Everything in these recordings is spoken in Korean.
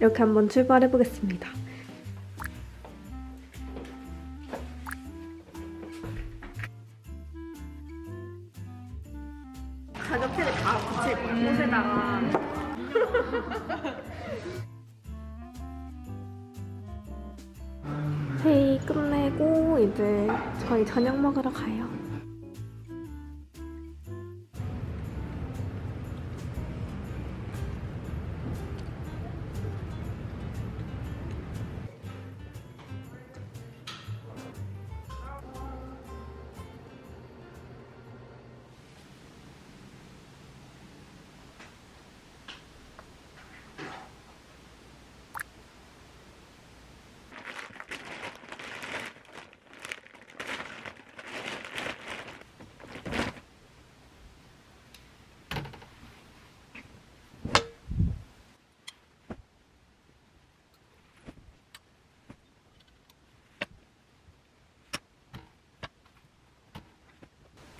이렇게 한번 출발해 보겠습니다.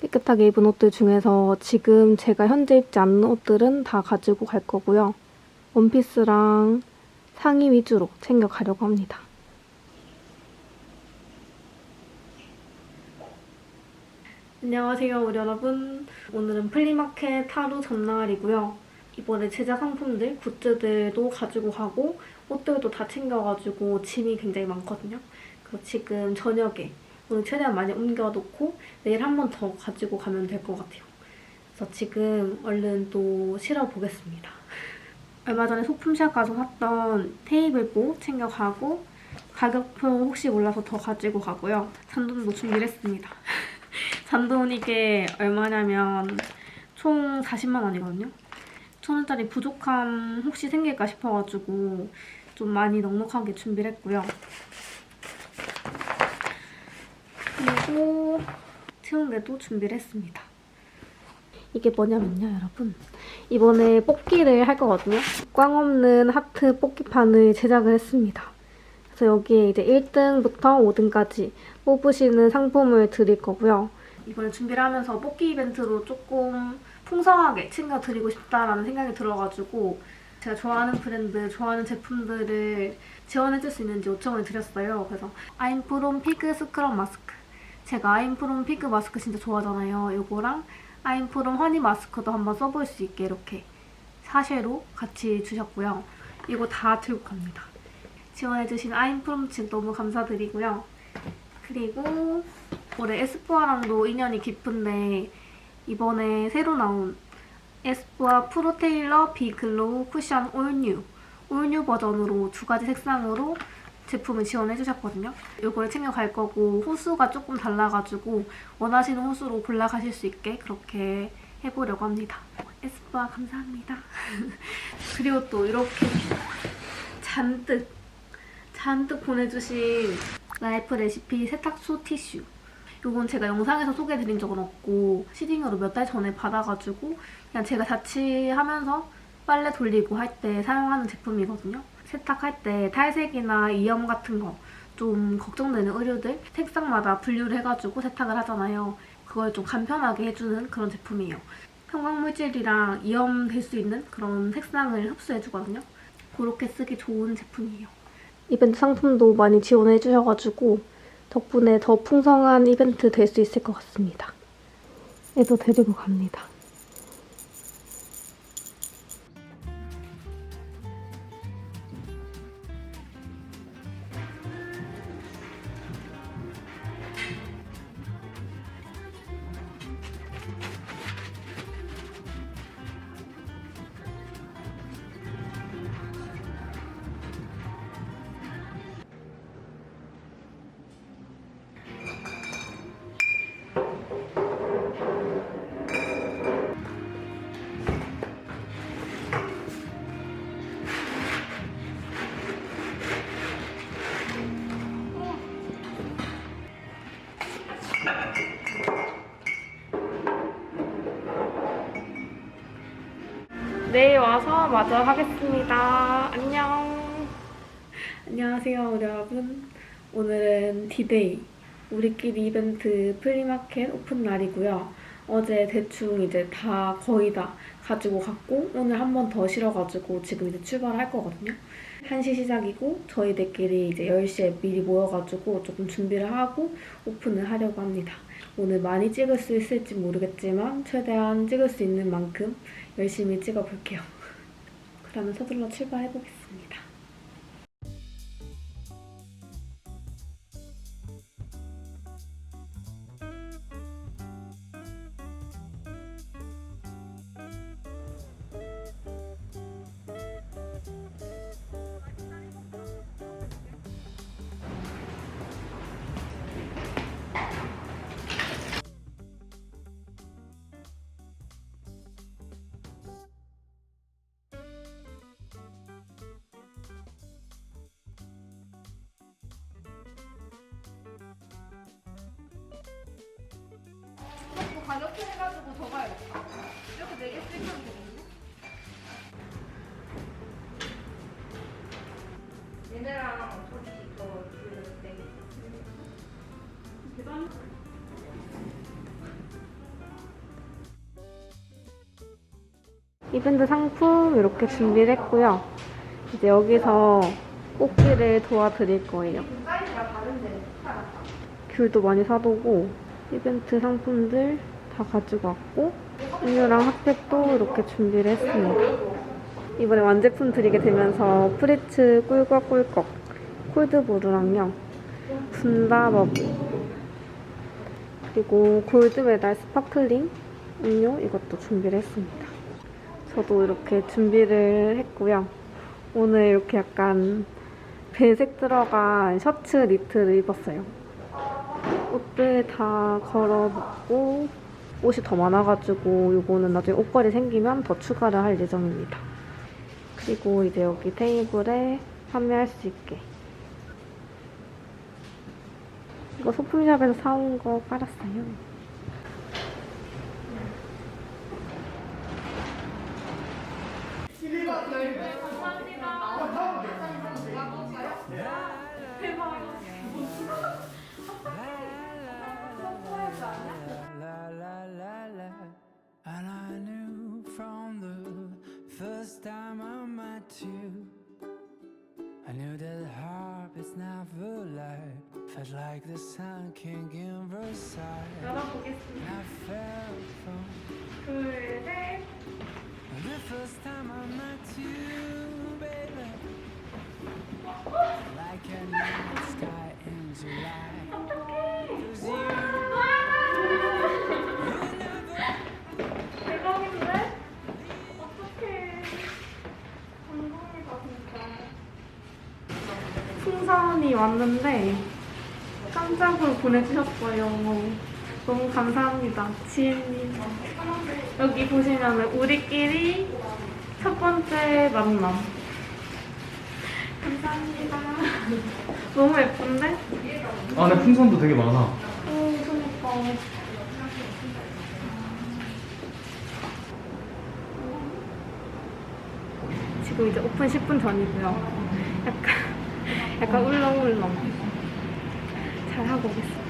깨끗하게 입은 옷들 중에서 지금 제가 현재 입지 않는 옷들은 다 가지고 갈 거고요. 원피스랑 상의 위주로 챙겨 가려고 합니다. 안녕하세요, 우리 여러분. 오늘은 플리마켓 하루 전날이고요. 이번에 제작 상품들, 굿즈들도 가지고 가고 옷들도 다 챙겨가지고 짐이 굉장히 많거든요. 그래서 지금 저녁에 오늘 최대한 많이 옮겨놓고 내일 한 번 더 가지고 가면 될 것 같아요. 그래서 지금 얼른 또 실어보겠습니다. 얼마 전에 소품샵 가서 샀던 테이블보 챙겨가고 가격표 혹시 몰라서 더 가지고 가고요. 잔돈도 준비를 했습니다. 잔돈 이게 얼마냐면 총 40만 원이거든요. 천 원짜리 부족함 혹시 생길까 싶어가지고 좀 많이 넉넉하게 준비를 했고요. 그리고 채운데도 준비를 했습니다. 이게 뭐냐면요, 여러분. 이번에 뽑기를 할 거거든요. 꽝 없는 하트 뽑기판을 제작을 했습니다. 그래서 여기에 이제 1등부터 5등까지 뽑으시는 상품을 드릴 거고요. 이번에 준비를 하면서 뽑기 이벤트로 조금 풍성하게 챙겨드리고 싶다라는 생각이 들어가지고 제가 좋아하는 브랜드, 좋아하는 제품들을 지원해줄 수 있는지 요청을 드렸어요. 그래서 아임프롬 피그 스크럽 마스크. 제가 아임프롬 피그 마스크 진짜 좋아하잖아요. 이거랑 아임프롬 허니 마스크도 한번 써볼 수 있게 이렇게 사쉐로 같이 주셨고요. 이거 다 들고 갑니다. 지원해주신 아임프롬 측 너무 감사드리고요. 그리고 올해 에스쁘아랑도 인연이 깊은데 이번에 새로 나온 에스쁘아 프로테일러 비글로우 쿠션 올뉴 올뉴 버전으로 두 가지 색상으로 제품을 지원해 주셨거든요. 이걸 챙겨갈 거고 호수가 조금 달라가지고 원하시는 호수로 골라가실 수 있게 그렇게 해보려고 합니다. 에스쁘아 감사합니다. 그리고 또 이렇게 잔뜩 잔뜩 보내주신 라이프 레시피 세탁소 티슈 이건 제가 영상에서 소개해드린 적은 없고 시딩으로 몇 달 전에 받아가지고 그냥 제가 자취하면서 빨래 돌리고 할 때 사용하는 제품이거든요. 세탁할 때 탈색이나 이염 같은 거 좀 걱정되는 의류들 색상마다 분류를 해가지고 세탁을 하잖아요. 그걸 좀 간편하게 해주는 그런 제품이에요. 형광물질이랑 이염될 수 있는 그런 색상을 흡수해주거든요. 그렇게 쓰기 좋은 제품이에요. 이벤트 상품도 많이 지원해주셔가지고 덕분에 더 풍성한 이벤트 될 수 있을 것 같습니다. 애도 데리고 갑니다. 마저 하겠습니다. 안녕. 안녕하세요, 여러분. 오늘은 디데이. 우리끼리 이벤트 플리마켓 오픈 날이고요. 어제 대충 이제 다 거의 다 가지고 갔고 오늘 한 번 더 실어가지고 지금 이제 출발할 거거든요. 1시 시작이고 저희들끼리 이제 10시에 미리 모여가지고 조금 준비를 하고 오픈을 하려고 합니다. 오늘 많이 찍을 수 있을지 모르겠지만 최대한 찍을 수 있는 만큼 열심히 찍어볼게요. 그러면 서둘러 출발해보겠습니다. 뭐 가격표 해가지고 더 가야겠다. 이렇게 네개 쓰면 되겠네. 얘네랑 솔직히 더 줄여도 되겠다. 이벤트 상품 이렇게 준비를 했고요. 이제 여기서 뽑기를 도와드릴 거예요. 사이즈가 다른데. 귤도 많이 사두고 이벤트 상품들 다 가지고 왔고 음료랑 핫팩도 이렇게 준비를 했습니다. 이번에 완제품 드리게 되면서 프리츠 꿀꺽꿀꺽 콜드브루랑요 분다버브 그리고 골드메달 스파클링 음료 이것도 준비를 했습니다. 저도 이렇게 준비를 했고요. 오늘 이렇게 약간 배색 들어간 셔츠 니트를 입었어요. 옷들 다 걸어놓고 옷이 더 많아가지고 요거는 나중에 옷걸이 생기면 더 추가를 할 예정입니다. 그리고 이제 여기 테이블에 판매할 수 있게 이거 소품샵에서 사온 거 깔았어요. heart is never light Felt like the sun king in Versailles 열어보겠습니다. And I felt from 둘, 셋. the first time I met you, 왔는데 깜짝으로 보내주셨어요. 너무 감사합니다. 지혜님. 여기 보시면 우리끼리 첫 번째 만남. 감사합니다. 너무 예쁜데? 안에 풍선도 되게 많아. 오, 그니까. 지금 이제 오픈 10분 전이고요. 약간, 약간 울렁울렁 잘 하고 오겠습니다.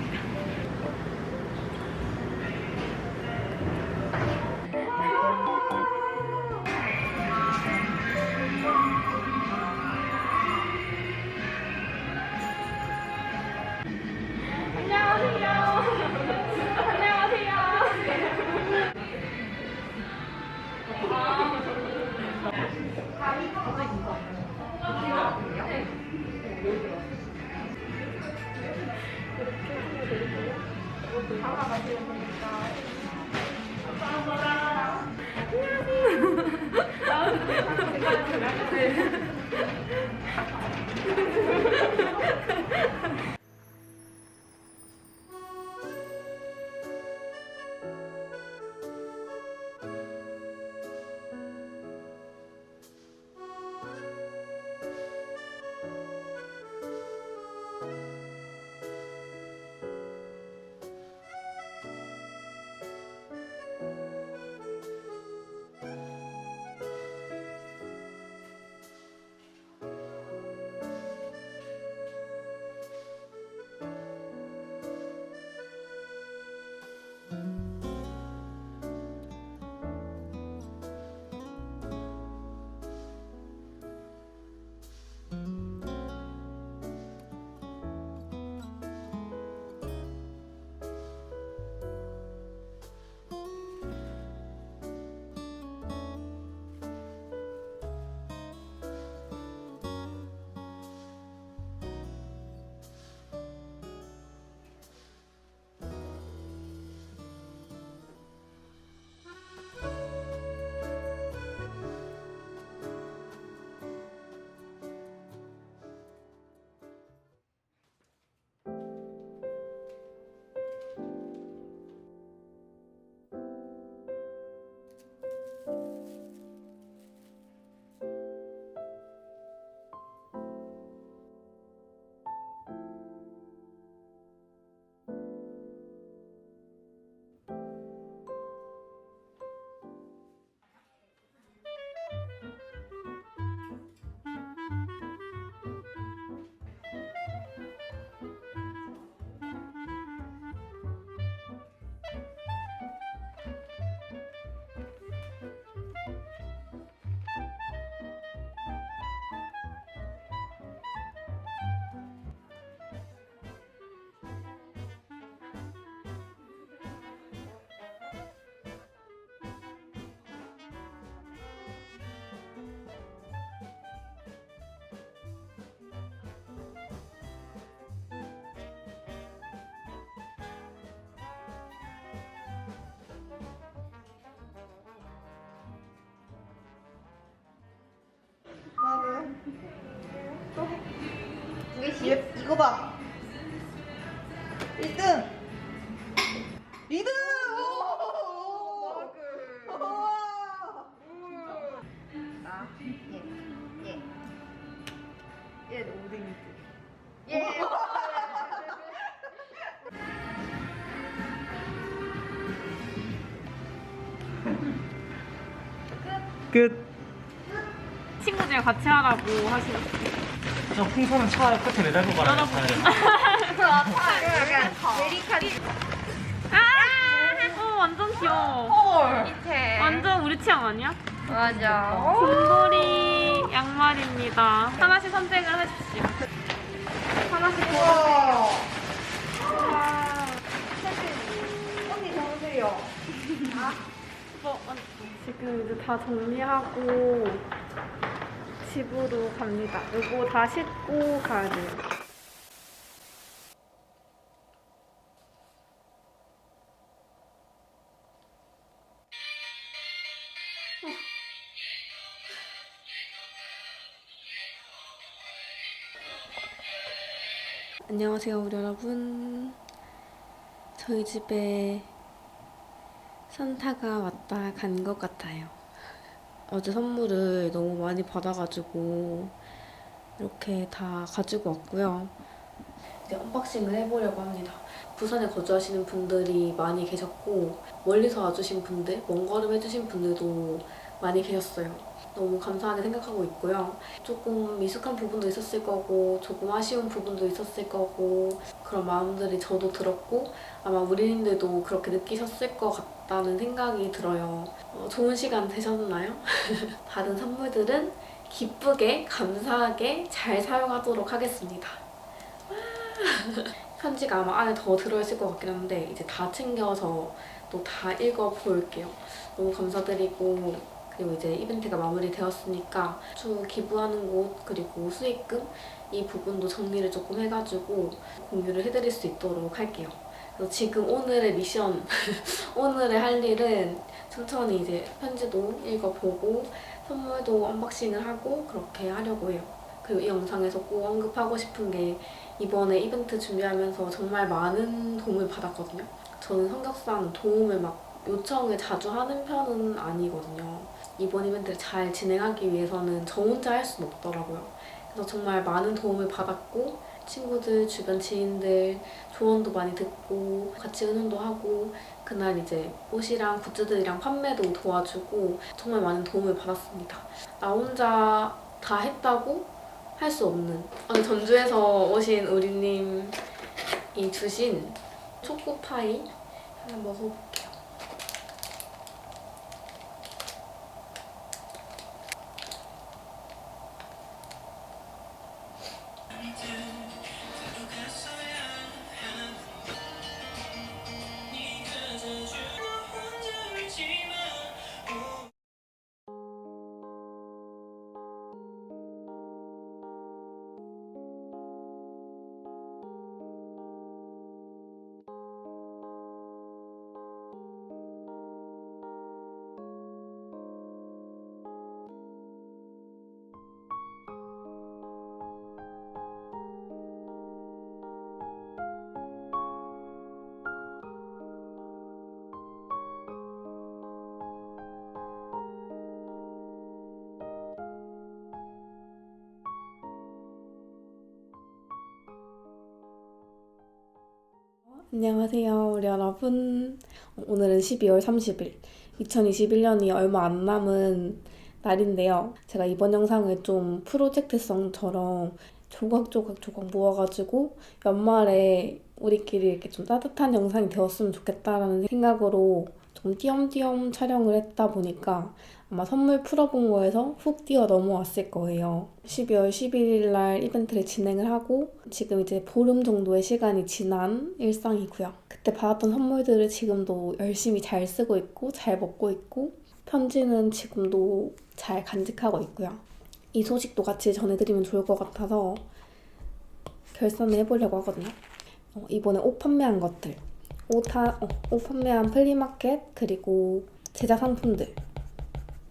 아, 이거 이거. 이렇게 하면 되고요. 이것도 담아가지고 보니까. 씩? 얘 이거 봐. 1등. 2등. 친구들이랑 같이 하라고 하시는 저 풍선은 차 끝에 매달고 가라. 약간 베리카리 아! 어, 완전 귀여워. 밑에. 완전 우리 취향 아니야? 맞아. 곰돌이 양말입니다. 하나씩 선택을 하십시오. 하나씩 우와. 와. 언니. 어, 어, 지금 이제 다 정리하고 집으로 갑니다. 이거 다 싣고 가야 돼요. 안녕하세요, 우리 여러분. 저희 집에 산타가 왔다 간 것 같아요. 어제 선물을 너무 많이 받아가지고 이렇게 다 가지고 왔고요. 이제 언박싱을 해보려고 합니다. 부산에 거주하시는 분들이 많이 계셨고 멀리서 와주신 분들, 먼 걸음 해주신 분들도 많이 계셨어요. 너무 감사하게 생각하고 있고요. 조금 미숙한 부분도 있었을 거고 조금 아쉬운 부분도 있었을 거고 그런 마음들이 저도 들었고 아마 우리님들도 그렇게 느끼셨을 것 같다는 생각이 들어요. 어, 좋은 시간 되셨나요? 받은 선물들은 기쁘게 감사하게 잘 사용하도록 하겠습니다. 편지가 아마 안에 더 들어있을 것 같긴 한데 이제 다 챙겨서 또 다 읽어볼게요. 너무 감사드리고 그리고 이제 이벤트가 마무리되었으니까 주 기부하는 곳 그리고 수익금 이 부분도 정리를 조금 해가지고 공유를 해드릴 수 있도록 할게요. 그래서 지금 오늘의 미션, 오늘의 할 일은 천천히 이제 편지도 읽어보고 선물도 언박싱을 하고 그렇게 하려고 해요. 그리고 이 영상에서 꼭 언급하고 싶은 게 이번에 이벤트 준비하면서 정말 많은 도움을 받았거든요. 저는 성격상 도움을 막 요청을 자주 하는 편은 아니거든요. 이번 이벤트를 잘 진행하기 위해서는 저 혼자 할 수는 없더라고요. 그래서 정말 많은 도움을 받았고 친구들, 주변 지인들 조언도 많이 듣고 같이 의논도 하고 그날 이제 옷이랑 굿즈들이랑 판매도 도와주고 정말 많은 도움을 받았습니다. 나 혼자 다 했다고 할 수 없는 전주에서 오신 우리님이 주신 초코파이 하나 먹어볼게요. 안녕하세요, 우리 여러분. 오늘은 12월 30일, 2021년이 얼마 안 남은 날인데요. 제가 이번 영상을 좀 프로젝트성처럼 조각조각 조각 모아가지고 연말에 우리끼리 이렇게 좀 따뜻한 영상이 되었으면 좋겠다라는 생각으로 좀 띄엄띄엄 촬영을 했다 보니까 아마 선물 풀어본 거에서 훅 뛰어 넘어왔을 거예요. 12월 11일 날 이벤트를 진행을 하고 지금 이제 보름 정도의 시간이 지난 일상이고요. 그때 받았던 선물들을 지금도 열심히 잘 쓰고 있고 잘 먹고 있고 편지는 지금도 잘 간직하고 있고요. 이 소식도 같이 전해드리면 좋을 것 같아서 결산을 해보려고 하거든요. 어, 이번에 옷 판매한 것들, 옷, 하, 어, 옷 판매한 플리마켓 그리고 제작 상품들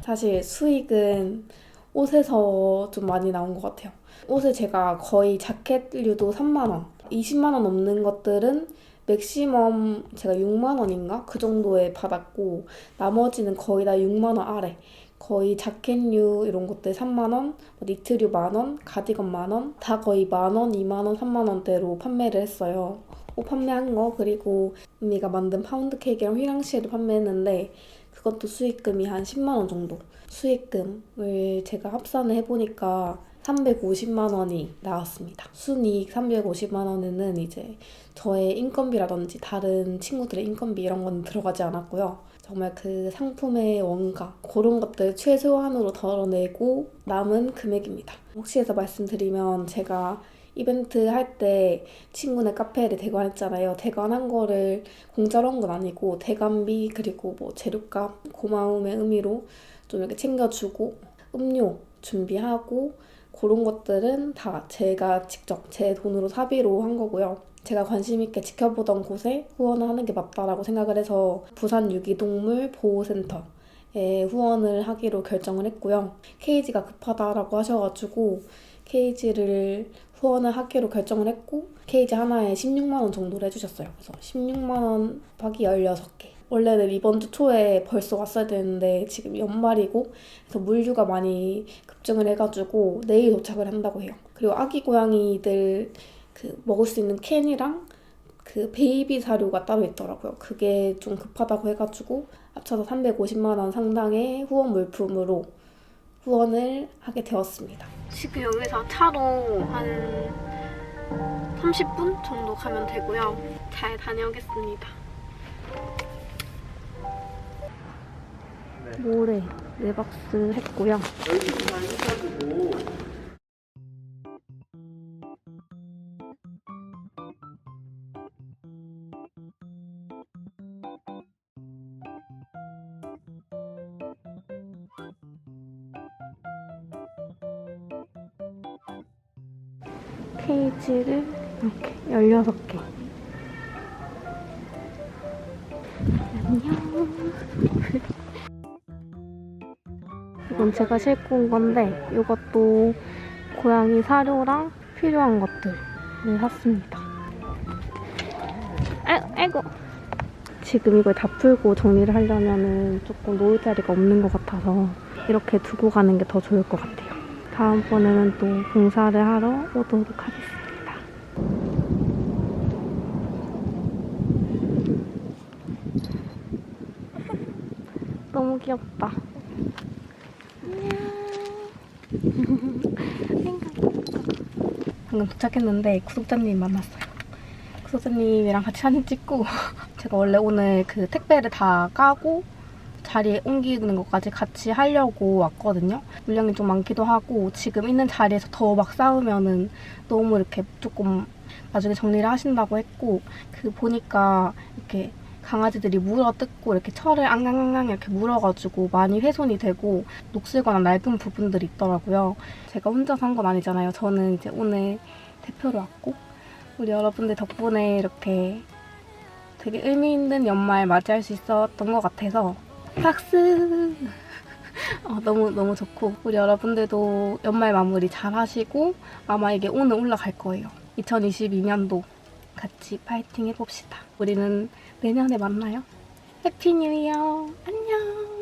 사실 수익은 옷에서 좀 많이 나온 것 같아요. 옷을 제가 거의 자켓류도 3만원, 20만원 넘는 것들은 맥시멈 제가 6만원인가? 그 정도에 받았고, 나머지는 거의 다 6만원 아래. 거의 자켓류 이런 것들 3만원, 뭐 니트류 만원, 가디건 만원, 다 거의 만원, 2만원, 3만원대로 판매를 했어요. 옷 판매한 거, 그리고 언니가 만든 파운드 케이크랑 휘낭시에를 판매했는데, 그것도 수익금이 한 10만 원 정도. 수익금을 제가 합산을 해보니까 350만 원이 나왔습니다. 순이익 350만 원에는 이제 저의 인건비라든지 다른 친구들의 인건비 이런 건 들어가지 않았고요. 정말 그 상품의 원가 그런 것들 최소한으로 덜어내고 남은 금액입니다. 혹시 해서 말씀드리면 제가 이벤트 할 때 친구네 카페를 대관했잖아요. 대관한 거를 공짜로 한 건 아니고 대관비 그리고 뭐 재료값 고마움의 의미로 좀 이렇게 챙겨주고 음료 준비하고 그런 것들은 다 제가 직접 제 돈으로 사비로 한 거고요. 제가 관심 있게 지켜보던 곳에 후원을 하는 게 맞다라고 생각을 해서 부산 유기동물 보호센터 에 후원을 하기로 결정을 했고요. 케이지가 급하다라고 하셔가지고 케이지를 후원을 하기로 결정을 했고 케이지 하나에 16만 원 정도를 해주셨어요. 그래서 16만 원 하기 16개. 원래는 이번 주 초에 벌써 왔어야 되는데 지금 연말이고 그래서 물류가 많이 급증을 해가지고 내일 도착을 한다고 해요. 그리고 아기 고양이들 그 먹을 수 있는 캔이랑 그 베이비 사료가 따로 있더라고요. 그게 좀 급하다고 해가지고 합쳐서 350만 원 상당의 후원 물품으로 후원을 하게 되었습니다. 지금 여기서 차로 한 30분 정도 가면 되고요. 잘 다녀오겠습니다. 모래 네 박스 했고요. 케이지를 이렇게 16개. 안녕. 이건 제가 싣고 온 건데 이것도 고양이 사료랑 필요한 것들을 샀습니다. 아, 아이고. 지금 이걸 다 풀고 정리를 하려면은 조금 놓을 자리가 없는 것 같아서 이렇게 두고 가는 게 더 좋을 것 같아요. 다음번에는 또 봉사를 하러 오도록 하겠습니다. 너무 귀엽다. 방금 도착했는데 구독자님 만났어요. 구독자님이랑 같이 사진 찍고 제가 원래 오늘 그 택배를 다 까고 자리에 옮기는 것까지 같이 하려고 왔거든요. 물량이 좀 많기도 하고 지금 있는 자리에서 더 막 싸우면은 너무 이렇게 조금 나중에 정리를 하신다고 했고 그 보니까 이렇게 강아지들이 물어뜯고 이렇게 철을 앙앙앙 이렇게 물어가지고 많이 훼손이 되고 녹슬거나 낡은 부분들이 있더라고요. 제가 혼자 산 건 아니잖아요. 저는 이제 오늘 대표로 왔고 우리 여러분들 덕분에 이렇게 되게 의미 있는 연말 맞이할 수 있었던 것 같아서 박수! 어, 너무 너무 좋고 우리 여러분들도 연말 마무리 잘 하시고 아마 이게 오늘 올라갈 거예요. 2022년도 같이 파이팅 해봅시다. 우리는 내년에 만나요. 해피 뉴 이어! 안녕!